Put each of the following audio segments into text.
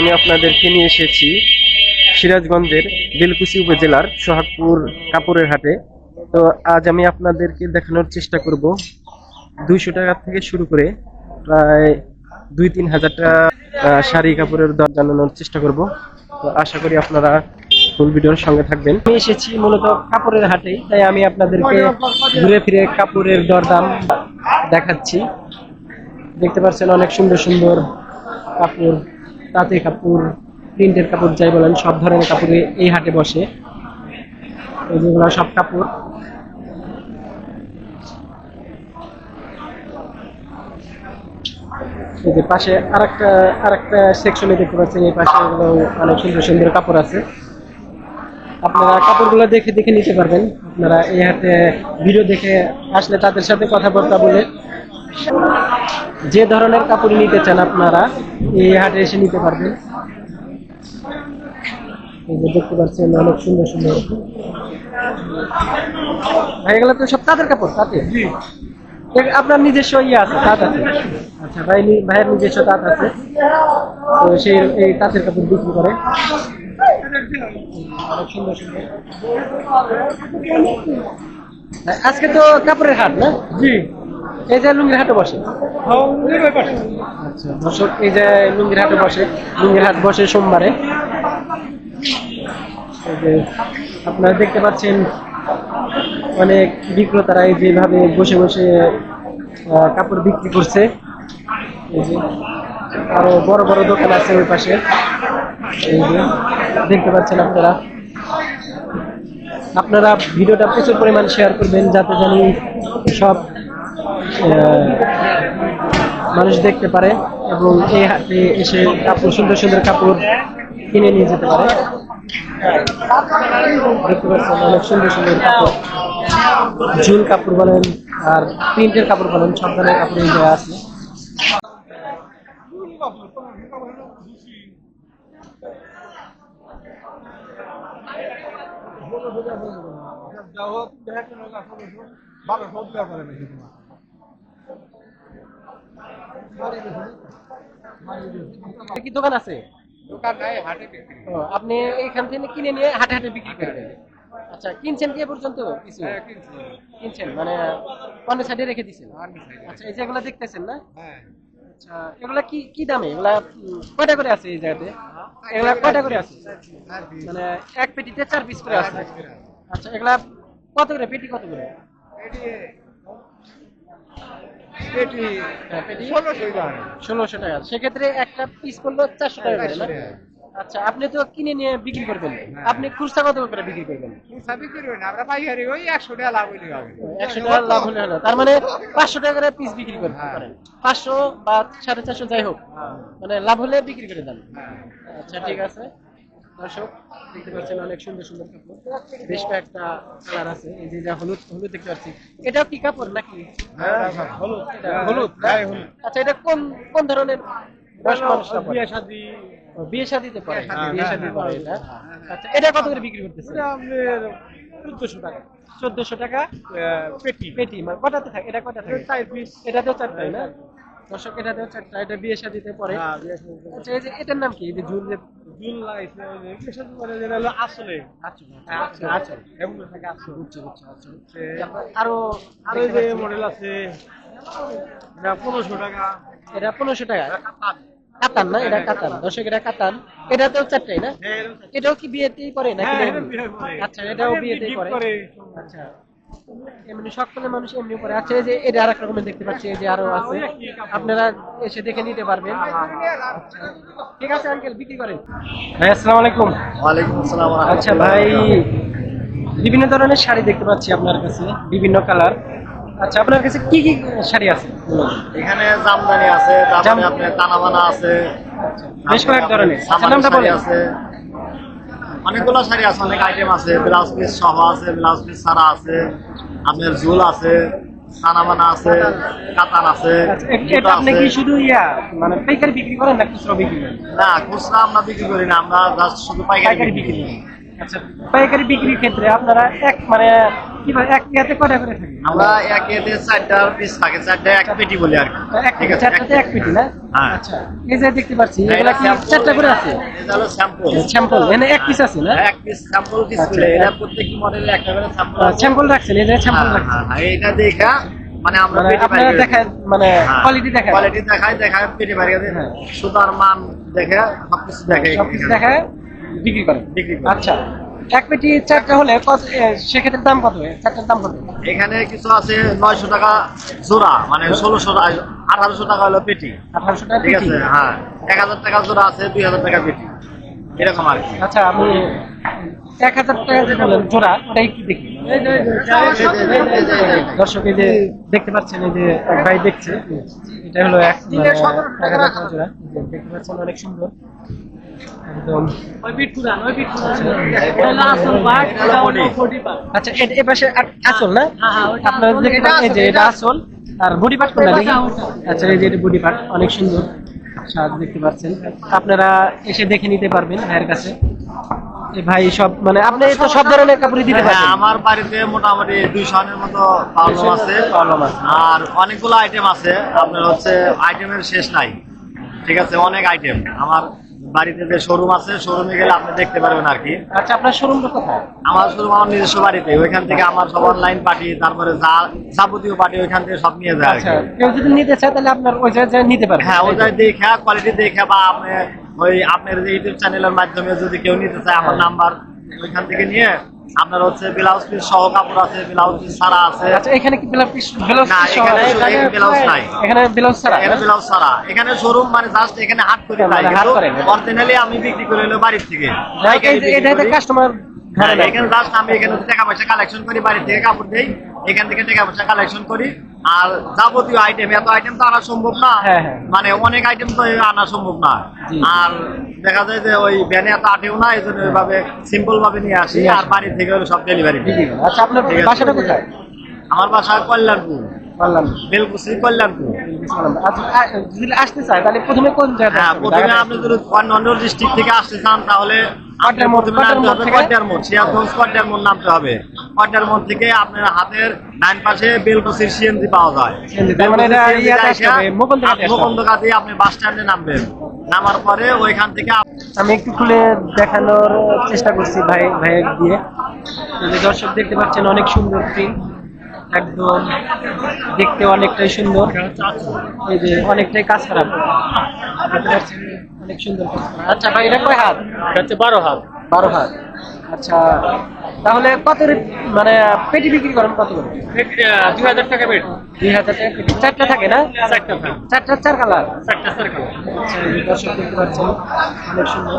আমি আপনাদেরকে নিয়ে এসেছি সিরাজগঞ্জের বেলকুচি উপজেলার সোহাগপুর কাপড়ের হাটে। তো আজ আমি আপনাদেরকে দেখানোর চেষ্টা করব। দুইশো টাকা থেকে শুরু করে প্রায় দুই তিন হাজার টাকা আহ, শাড়ি কাপড়ের দর জানানোর চেষ্টা করব। তো আশা করি আপনারা ফুল ভিডিওর সঙ্গে থাকবেন। আমি এসেছি মূলত কাপড়ের হাটে তাই আমি আপনাদেরকে ঘুরে ফিরে কাপড়ের দরদাম দেখাচ্ছি। দেখতে পাচ্ছেন অনেক সুন্দর সুন্দর কাপড়। তাঁতের কাপড়, প্রিন্টের কাপড় যাই বলেন, সব ধরনের কাপড় এই হাটে বসে। এই যেগুলো সব কাপড়। এই যে পাশে আরেকটা আরেকটা সেকশনে দেখতে পাচ্ছেন, এই পাশে অনেক সুন্দর সুন্দর কাপড় আছে। আপনারা কাপড়গুলো দেখে দেখে নিতে পারবেন। আপনারা এই হাতে ভিডিও দেখে আসলে তাদের সাথে কথাবার্তা বলে। যে ধরনের কাপড় নিতে চান আপনারা এই হাটে এসে নিতে পারবেন। এই যে দেখতে পাচ্ছেন অনেক সুন্দর সুন্দর। ভাই এগুলো তো সব তাঁতের কাপড়? তাঁতে আপনার নিজস্ব ইয়ে আছে তাঁত আছে? আচ্ছা ভাই ভাইয়ের নিজস্ব তাঁত আছে। তো সেই এই তাঁতের কাপড় বিক্রি করে। হ্যাঁ, আজকে তো কাপড়ের হাট না? জি। এই যে লুঙ্গির হাটে বসে। আচ্ছা দর্শক, এই যে লুঙ্গির হাটে বসে লুঙ্গির হাট বসে সোমবারে। আপনারা দেখতে পাচ্ছেন, অনেক বিক্রেতারা এই যেভাবে বসে বসে কাপড় বিক্রি করছে। আরও বড় বড় দোকান আছে ওই পাশে। এই যে দেখতে পাচ্ছেন আপনারা। আপনারা ভিডিওটা প্রচুর পরিমাণ শেয়ার করবেন, যাতে জানি সব মানুষ দেখতে পারে এবং এই হাটে এসে কাপড়, সুন্দর সুন্দর কাপড় কিনে নিয়ে যেতে পারে। অনেক সুন্দর সুন্দর কাপড়। ঝুল কাপড় বলেন আর প্রিন্টের কাপড় বলেন, সব ধরনের কাপড় এই জায়গায় আছে। এটা কি দোকান আছে? দোকান নাই হাটে আপনি এইখান থেকে কিনে নিয়ে হাটে হাটে বিক্রি করবেন আচ্ছা কিনছেন কি পর্যন্ত কিছু? হ্যাঁ কিনছেন মানে অন্য সাইডে রেখে দিছেন আচ্ছা এই যেগুলো দেখতেছেন না? হ্যাঁ। আচ্ছা এগুলা কি কি দামে? এগুলা কয়টা করে আছে এই জায়গাতে? এগুলা কয়টা করে আছে? মানে এক পেটিতে চার পিস করে আছে। করে। আচ্ছা এগুলা কত করে? পেটি কত করে? পেটি ষোলোশো টাকা। ষোলোশো টাকা। সেক্ষেত্রে একটা পিস চারশো টাকা করে না? আচ্ছা আপনি তো কিনে নিয়ে বিক্রি করবেন। হ্যাঁ। আপনি খুচরা কত করে বিক্রি করবেন? খুচরা বিক্রি করি না আমরা পাইকারি ওই একশো টাকা লাভ হইলে হবে। একশো টাকা লাভ হলে হলো। তার মানে পাঁচশো টাকা করে পিস বিক্রি করতে হ্যাঁ। পারেন। পাঁচশো বা সাড়ে চারশো যাই হোক মানে লাভ হলে বিক্রি করে দেন। হ্যাঁ। আচ্ছা ঠিক আছে। দর্শক দেখতে পাচ্ছেন অনেক সুন্দর সুন্দর কাপড়। বেশ কয়েকটা কালার আছে। এই যে যা হলুদ হলুদ দেখতে পাচ্ছি। এটাও কি কাপড় নাকি? হ্যাঁ, হলুদ হ্যাঁ, হলুদ? হ্যাঁ, হলুদ। আচ্ছা এটা কোন কোন ধরনের? বিয়ে শাদী? বিয়ে শাদিতে পরে বিয়ে শাদী, বিয়ে শাদি পরে এটা। আচ্ছা এটা কত করে বিক্রি করতেছে? চোদ্দশো টাকা। চোদ্দশো টাকা পেটি। পেটি মানে কটাতে থাকে? এটা কটা থাকে? চার পিস এটাতেও চারটাই না? দর্শক এটাতেও চারটা এটা বিয়ে শাদিতে পরে। হ্যাঁ। আচ্ছা এই যে এটার নাম কি? এই যে ঝুল যে জুন লাগাইছে বিয়ে শাদী করে যেটা হলো আসলে আচ্ছা হ্যাঁ, আচ্ছা থাকে আসলে বুঝছি বুঝছি হচ্ছে- আরও যে মডেল আছে। এটা পনেরোশো টাকা। এটা পনেরোশো টাকা। কাতান। না এটা কাতান। দর্শক এটা কাতান। এটাতেও চারটাই না? এটাও কি বিয়েতেই পরে নাকি হ্যাঁ, করে। আচ্ছা এটাও বিয়েতেই করে। আচ্ছা। এমনি সকলে মানুষ এমনি পরে আচ্ছা এই যে এটা আরেক রকমের দেখতে পাচ্ছি এই যে আরও আছে। আপনারা এসে দেখে নিতে পারবেন। ঠিক আছে আঙ্কেল বিক্রি করেন। ভাই আসসালামু আলাইকুম। ওয়ালাইকুম আসসালাম আচ্ছা ভাই বিভিন্ন ধরনের শাড়ি দেখতে পাচ্ছি আপনার কাছে বিভিন্ন কালার। আচ্ছা আপনার কাছে কি কি শাড়ি আছে? এখানে জামদানি আছে তারপরে আপনার আছে। বেশ কয়েক ধরনের। আচ্ছা, নামটা বলেন। আছে। অনেকগুলো শাড়ি আছে অনেক আইটেম আছে। ব্লাউজ পিস সহ আছে ব্লাউজ পিস সারা আছে আপনার ঝুল আছে তানাবানা আছে কাতান আছে এটা আপনি আছে। কি শুধু ইয়া মানে পাইকারি বিক্রি করেন না খুচরা বিক্রি করেন? না খুচরা আমরা বিক্রি করি না আমরা জাস্ট শুধু পাইকারি বিক্রি করি। পাইকারি বিক্রির ক্ষেত্রে আপনারা এক মানে কীভাবে এক ইয়াতে করে থাকে? আমরা এক চারটা পিস থাকে চারটা এক পেটি বলি আর কি। এক ঠিক আছে চারটাতে এক পেটি না? হ্যাঁ। আচ্ছা এই যে দেখতে পাচ্ছি এগুলা কি চারটা করে আছে? এটা হলো স্যাম্পল স্যাম্পল এনে এক পিস আছে না? এক পিস স্যাম্পল আচ্ছা, এটা মডেলে একটা করে স্যাম্পল স্যাম্পল রাখছেন এই যে স্যাম্পল হ্যাঁ, রাখছেন। হ্যাঁ, এটা দেখা মানে আমরা মানে দেখায় মানে কোয়ালিটি দেখায় কোয়ালিটি দেখায় দেখায় পেটি হ্যাঁ। সুতার মান দেখে সবকিছু দেখে সবকিছু দেখায়। বিক্রি করেন। বিক্রি করে। আচ্ছা এক পেটি চারটা হলে সেক্ষেত্রে দাম কত? চারটার দাম কত? এখানে কিছু আছে নয়শো টাকা জোড়া মানে ষোলোশো আঠারোশো টাকা হলো পেটি। আঠারোশো টাকা ঠিক আছে? হ্যাঁ এক হাজার টাকা জোড়া আছে দুই হাজার টাকা পেটি। এরকম আর কি। আচ্ছা আমি এক হাজার টাকা যেটা বললেন জোড়া ওটাই কি দেখি? দর্শক এই যে দেখতে পাচ্ছেন এই যে এক ভাই দেখছে এটা হলো এক এক হাজার টাকা জোড়া। দেখতে পাচ্ছেন অনেক সুন্দর। আচ্ছা এটা এ আসল না? আপনারা দেখতে যে এটা আসল আর বডি পার্ট কোনটা? দেখি। আচ্ছা এই যে এটা বডি পার্ট অনেক সুন্দর। সাজ দেখতে পাচ্ছেন। আপনারা এসে দেখে নিতে পারবেন ভাইয়ের কাছে। এই ভাই সব মানে আপনি তো সব ধরনের কাপড়ই দিতে হ্যাঁ, পারবেন। আমার বাড়িতে মোটামুটি দুই আনের মতো পাওয়ার আছে। পাওয়ার আছে। আর অনেকগুলো আইটেম আছে। আপনার হচ্ছে আইটেমের শেষ নাই। ঠিক আছে অনেক আইটেম আমার বাড়িতে যে শোরুম আছে শোরুমে গেলে আপনি দেখতে পারবেন আর কি। আচ্ছা আপনার শোরুমটা কোথায়? আমার শোরুম আমার নিজস্ব বাড়িতে ওইখান থেকে আমার সব অনলাইন পার্টি তারপরে যা যাবতীয় পার্টি ওইখান থেকে সব নিয়ে যায় আচ্ছা কেউ যদি নিতে চায় তাহলে আপনার ওই জায়গায় নিতে পারবে হ্যাঁ ওই জায়গায় দেখে কোয়ালিটি দেখে বা আপনি ওই আপনার যে ইউটিউব চ্যানেলের মাধ্যমে যদি কেউ নিতে চায় আমার নাম্বার ওইখান থেকে নিয়ে আপনার হচ্ছে ব্লাউজ পিস সহ কাপড় আছে ব্লাউজ পিস ছাড়া আছে। আচ্ছা এখানে কি ব্লাউজ পিস ব্লাউজ না, এখানে ব্লাউজ নাই। এখানে ব্লাউজ ছাড়া? এখানে ব্লাউজ ছাড়া। এখানে শোরুম মানে জাস্ট এখানে হাট করে হাট কিন্তু অরিজিনালি আমি বিক্রি করে হলো বাড়ির থেকে। এটা। কাস্টমার হ্যাঁ, এখানে জাস্ট আমি এখানে টাকা পয়সা কালেকশন করি বাড়ি থেকে কাপড় দেই। এখান থেকে টাকা পয়সা কালেকশন করি। আর যাবতীয় আইটেম এত আইটেম তো আনা সম্ভব না। হ্যাঁ, হ্যাঁ। মানে অনেক আইটেম তো আনা সম্ভব না। আর দেখা যায় যে ওই ভ্যানে এত আটেও না এই জন্য ওইভাবে সিম্পল ভাবে নিয়ে আসি। আর। বাড়ি থেকে হলো সব ডেলিভারি আচ্ছা আপনার বাসাটা কোথায়? আমার বাসা কল্যাণপুর। বেলকুচি কল্যাণপুর। আচ্ছা যদি আসতে চায় তাহলে প্রথমে কোন হ্যাঁ হবে? প্রথমে আপনি যদি ডিস্ট্রিক্ট থেকে আসতে চান তাহলে নামতে হবে থেকে? আপনার হাতের ডান পাশে বেলকুচির সিএনজি পাওয়া যায়। মানে আপনি বাস স্ট্যান্ডে নামবেন। নামার পরে ওইখান থেকে আমি একটু খুলে দেখানোর চেষ্টা করছি ভাই ভাইয়ের দিয়ে। দর্শক দেখতে পাচ্ছেন অনেক সুন্দর প্রিন্ট একদম দেখতে অনেকটাই সুন্দর। এই যে অনেকটাই কাজ পাচ্ছেন অনেক সুন্দর। আচ্ছা ভাই এটা কয় হাত? হচ্ছে বারো হাত। বারো হাত। আচ্ছা তাহলে কত মানে পেটি বিক্রি করেন কত করে? দুই হাজার টাকা বেড দুই হাজার টাকা পেটি। চারটা থাকে না? চারটা চারটা চার কালার? চারটা আচ্ছা, দর্শক দেখতে পাচ্ছেন অনেক সুন্দর।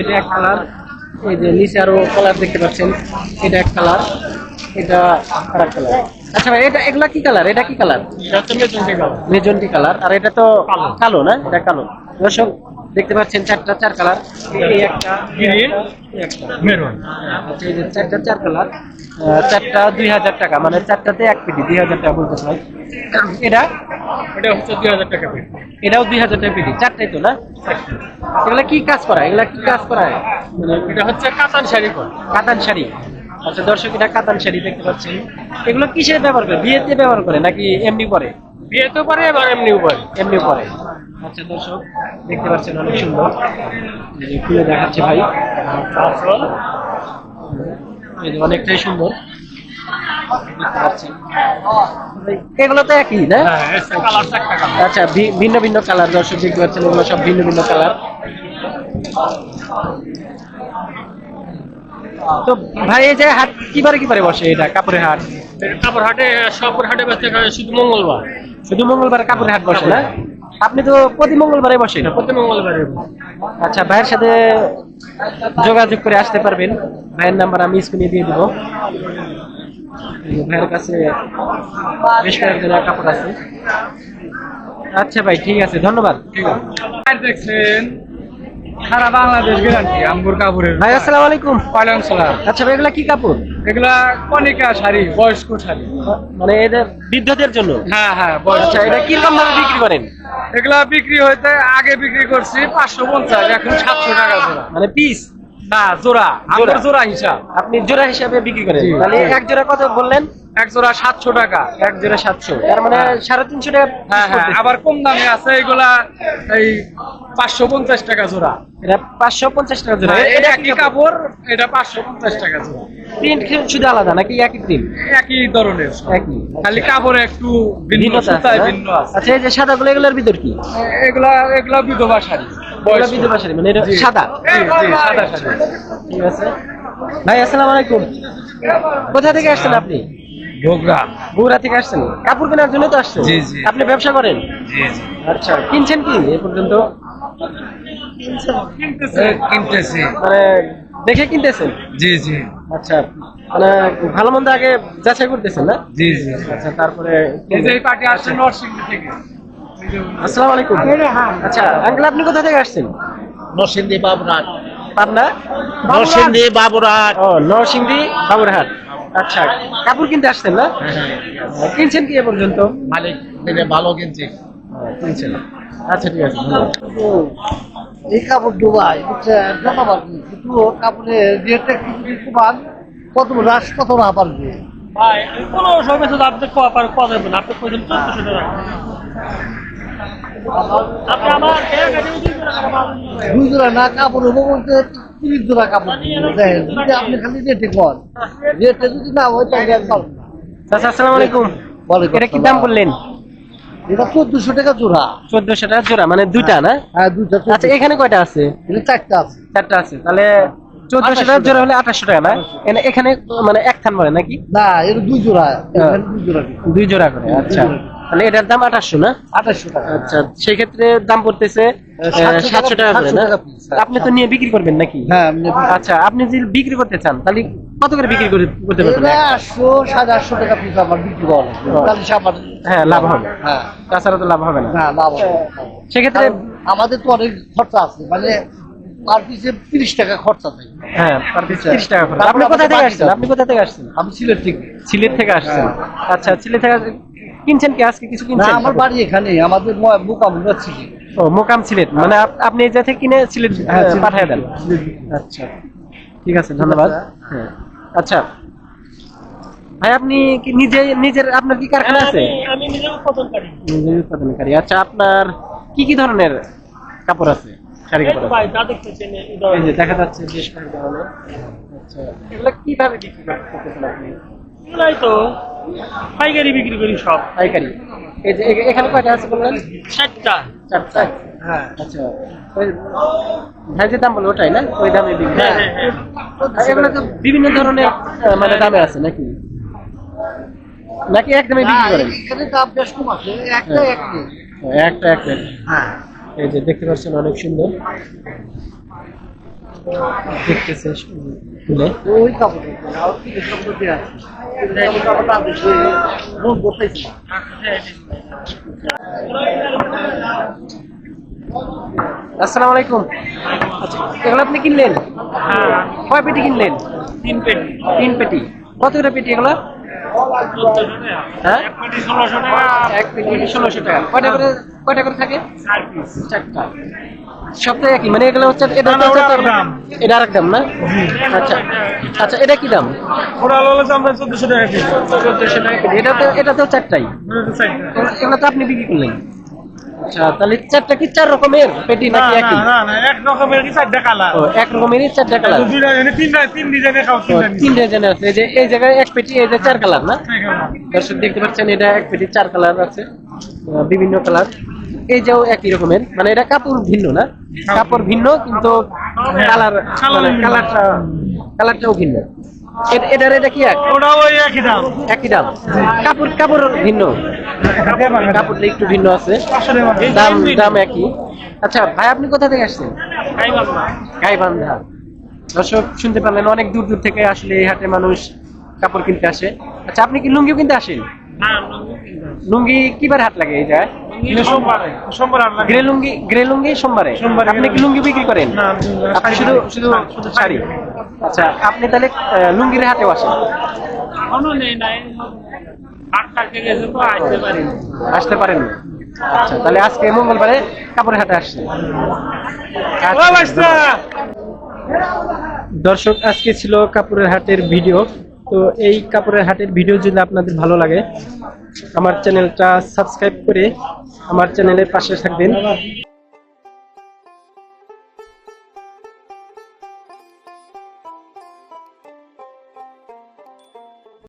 এটা এক কালার। এই যে নিচে আরও কালার দেখতে পাচ্ছেন এটা এক কালার। এটা আর এক কালার। আচ্ছা ভাই এটা এগুলা কি কালার এটা কি কালার মেজন্টি কালার আর এটা তো কালো। না? এটা কালো। দর্শক দেখতে পাচ্ছেন চারটা চার কালার এই একটা মেরুন। চারটা চার কালার চারটা দুই হাজার টাকা। মানে চারটাতে এক পেটি দুই হাজার টাকা বলতে চাই এটা? এটা হচ্ছে দুই হাজার টাকা এটাও দুই হাজার টাকা পেটি। চারটাই তো না? এগুলা কি কাজ করা এগুলা কি কাজ মানে এটা হচ্ছে কাতান শাড়ি কর কাতান শাড়ি। আচ্ছা দর্শক এটা কাতান শাড়ি দেখতে পাচ্ছেন এগুলো কিসে ব্যবহার করে? বিয়েতে ব্যবহার করে নাকি এমনি পরে? বিয়েতেও পারে এবার এমনিও পারে। এমনি পরে। আচ্ছা দর্শক দেখতে পাচ্ছেন অনেক সুন্দর। খুলে দেখাচ্ছে ভাই। অনেকটাই সুন্দর। এগুলো তো একই না? হ্যাঁ কালার আচ্ছা ভিন্ন ভিন্ন কালার দর্শক দেখতে পাচ্ছেন এগুলো সব ভিন্ন ভিন্ন কালার। তো ভাই এই যে হাট কিবারে কিবারে বসে এটা? কাপড়ের হাট? কাপড় হাটে সবর হাটে বেঁচে শুধু মঙ্গলবার। শুধু মঙ্গলবার কাপড়ের হাট বসে না? আপনি তো প্রতি মঙ্গলবারে বসেন? প্রতি মঙ্গলবারে। আচ্ছা ভাইয়ের সাথে যোগাযোগ করে আসতে পারবেন। ভাইয়ের নাম্বার আমি স্ক্রিনে দিয়ে দিব। ভাইয়ের কাছে বেশ কয়েকজনের কাপড় আছে। আচ্ছা ভাই ঠিক আছে ধন্যবাদ। ঠিক আছে। দেখছেন সারা বাংলাদেশ গ্যারান্টি কাপড়ের ভাই আসসালামু আলাইকুম। সালার আচ্ছা ভাই এগুলা কি কাপড়? এগুলা কনিকা শাড়ি বয়স্ক শাড়ি। মানে এদের বৃদ্ধদের জন্য? হ্যাঁ হ্যাঁ বয়স্ক আচ্ছা এটা কীরকম ভাবে বিক্রি করেন? এগুলা বিক্রি হইতে আগে বিক্রি করছি পাঁচশো পঞ্চাশ এখন সাতশো টাকা জোড়া। মানে পিস না জোড়া আমার জোড়া হিসাব। আপনি জোড়া হিসাবে বিক্রি করেন। তাহলে এক জোড়া কত বললেন? এক জোড়া সাতশো টাকা। এক জোড়া সাতশো। তার মানে হ্যাঁ। সাড়ে তিনশো টাকা হ্যাঁ হ্যাঁ আবার কম দামে আছে এগুলা এই পাঁচশো পঞ্চাশ টাকা জোড়া। এটা পাঁচশো পঞ্চাশ টাকা জোড়া। হ্যাঁ, এটা কাপড়? এটা পাঁচশো পঞ্চাশ টাকা জোড়া। প্রিন্ট শুধু আলাদা নাকি একই প্রিন্ট? একই ধরনের। একই খালি কাপড়ে একটু ভিন্ন সুতায় ভিন্ন আছে। আচ্ছা এই যে সাদা গুলো এগুলোর ভিতর কি? এগুলা এগুলা বিধবা শাড়ি এগুলো বিধবা শাড়ি মানে এটা সাদা? জি, জি, সাদা শাড়ি। ঠিক আছে। ভাই আসসালামু আলাইকুম। কোথা থেকে আসছেন আপনি? বগুড়া বগুড়া থেকে আসছেন? কাপড় কেনার জন্য তো আসছেন? জি, জি। আপনি ব্যবসা করেন? জি জি। আচ্ছা কিনছেন কি এ পর্যন্ত? কিনতেছি। মানে দেখে কিনতেছেন? জি জি। আচ্ছা মানে ভালো মন্দ আগে যাচাই করতেছেন না? জি জি। আচ্ছা তারপরে এই যে পার্টি আসছে নরসিংদী থেকে। আসসালামু আলাইকুম। আচ্ছা আঙ্কেল আপনি কোথা থেকে আসছেন? নরসিংদী বাবুরহাট। পাবনা? নরসিংদী বাবুরহাট। ও নরসিংদী বাবুরহাট। আচ্ছা কাপড় কিনতে আসছেন না? কিনছেন কি এ পর্যন্ত? মালিক ভালো কিনছি। কিনছেন। আচ্ছা ঠিক আছে এই কাপড় ডুবাই বুঝছেন? ধন্যবাদ। কিন্তু কাপড়ের রেটটা কিছু পান কত রাস কত না পারবে ভাই কোনো সময় শুধু আপনি চোদ্দশো টাকা। আমার দুই জোড়া না কাপড় বলতে তিরিশ জোড়া কাপড় দেখেন যদি আপনি খালি রেটে কর রেটে যদি না হয় তাহলে আর পারব না। চাচা আসসালামু আলাইকুম। এটা কি দাম বললেন? এটা চোদ্দশো টাকা জোড়া। চোদ্দশো টাকা জোড়া মানে দুইটা না? হ্যাঁ দুইটা আচ্ছা এখানে কয়টা আছে? চারটা আছে। চারটা আছে তাহলে চোদ্দশো টাকা জোড়া হলে আঠাশশো টাকা না? এখানে- এখানে মানে এক থান বলে নাকি? না এটা দুই জোড়া। দুই জোড়া দুই জোড়া করে আচ্ছা। তাহলে এটার দাম আঠাশশো না? আঠাশশো টাকা। আচ্ছা সেই ক্ষেত্রে দাম পড়তেছে সাতশো টাকা করে না? হ্যাঁ। আপনি তো নিয়ে বিক্রি করবেন নাকি? হ্যাঁ আচ্ছা আপনি যদি বিক্রি করতে চান তাহলে কত করে বিক্রি করতে পারবেন? আটশো সাড়ে আটশো টাকা পিস আমার বিক্রি করা তাহলে আমার হ্যাঁ লাভ হবে। হ্যাঁ। তাছাড়া তো লাভ হবে না। লাভ হবে। সেক্ষেত্রে আমাদের তো অনেক খরচা আছে মানে পার পিসে তিরিশ টাকা খরচা থাকে। হ্যাঁ পার পিস আচ্ছা। তিরিশ টাকা আপনি কোথা থেকে আসছেন? আপনি কোথা থেকে আসছেন? আমি সিলেট থেকে। সিলেট থেকে আসছেন। আচ্ছা সিলেট থেকে কিনছেন কি আজকে কিছু কিনছেন? আমার বাড়ি এখানে আমাদের মোকাবিলা ছিল ও মোকাম সিলেট। মানে আপনি এই জায়গা থেকে কিনে সিলেট হ্যাঁ, আহ, সিলেট। পাঠিয়ে দেন। আচ্ছা। ঠিক আছে ধন্যবাদ। হ্যাঁ। আচ্ছা। ভাই আপনি কি নিজে নিজের আপনার কি কারখানা আছে? আমি- আমি নিজে উৎপাদনকারী। নিজের উৎপাদনকারী। আচ্ছা আপনার কি কি ধরনের কাপড় আছে? শাড়ি কাপড় ভাই যা দেখতেছেন এই এই যে দেখা যাচ্ছে বেশ কয়েক ধরনের। আচ্ছা। এগুলো কীভাবে বিক্রি করতেছেন আপনি এগুলাই তো পাইকারি বিক্রি করি সব। পাইকারি। এই যে এখানে কয়টা আছে বললেন? ষাটটা চারটা? হ্যাঁ। আচ্ছা ভাই যে দাম ওটাই না? ওই দামে বিক্রি হ্যাঁ, হ্যাঁ। আর এগুলো তো বিভিন্ন ধরনের মানে দামে আছে নাকি? নাকি এক দামে না, বিক্রি করেন? এখানে দাম বেশ কম আছে একটা হ্যাঁ। এক একটা এক হ্যাঁ। এই যে দেখতে পাচ্ছেন অনেক সুন্দর। দেখতেছে ওই কাপড় আসসালামু আলাইকুম। আচ্ছা এগুলো আপনি কিনলেন? হ্যাঁ। কয় পেটি কিনলেন? তিন পেটি। তিন পেটি। কত করে পেটি এগুলো? হ্যাঁ? এক পেটি ষোলোশো টাকা। এক পেটি ষোলোশো টাকা। কয়টা করে কয়টা করে থাকে? চার পিস। চারটা। সবটাই একই মানে এগুলো হচ্ছে এটা হচ্ছে দাম। এটা আরেক দাম না? আচ্ছা। আচ্ছা এটা কি দাম? ওরা হলো আমরা চোদ্দশো টাকা কেজি। এটা তো এটা তো চারটাই। এগুলো- তো আপনি বিক্রি করলেন। আচ্ছা তাহলে চারটা কি চার রকমের? পেটি নাকি একই? না না এক রকমের কি চারটা কালার? ও এক রকমেরই চারটা কালার। দুইটা তিনটা তিন ডিজাইনে খাও তিন ডিজাইন আছে। এই যে এই জায়গায় এক পেটি এই যে চার কালার না? দর্শক দেখতে পাচ্ছেন এটা এক পেটি চার কালার আছে। বিভিন্ন কালার। এই যেও একই রকমের। মানে এটা কাপড় ভিন্ন না? কাপড় ভিন্ন কিন্তু কালার মানে কালারটা কালারটাও ভিন্ন। এটার এটা কি এক? ওটা ওই একই দাম। একই দাম। কাপড় কাপড় ভিন্ন। কাপড়টা একটু ভিন্ন আছে। দাম দাম একই। আচ্ছা ভাই আপনি কোথা থেকে আসছেন? গাইবান্ধা। দর্শক শুনতে পারলেন অনেক দূর দূর থেকে আসলে এই হাটে মানুষ কাপড় কিনতে আসে। আচ্ছা আপনি কি লুঙ্গিও কিনতে আসেন? লুঙ্গি কিবার হাট লাগে এই জায়গায়? গ্রে লুঙ্গি গ্রে লুঙ্গি সোমবারে? সোমবারে আপনি কি লুঙ্গি বিক্রি করেন? আপনি শুধু শুধু শুধু শাড়ি। আচ্ছা আপনি তাহলে লুঙ্গির হাটেও আসেন আসতে পারেন। না আচ্ছা তাহলে আজকে মঙ্গলবারে কাপড়ের হাটে আসছে। দর্শক আজকে ছিল কাপড়ের হাটের ভিডিও। তো এই কাপড়ের হাটের ভিডিও যদি আপনাদের ভালো লাগে, আমার চ্যানেলটা সাবস্ক্রাইব করে আমার চ্যানেলের পাশে থাকবেন।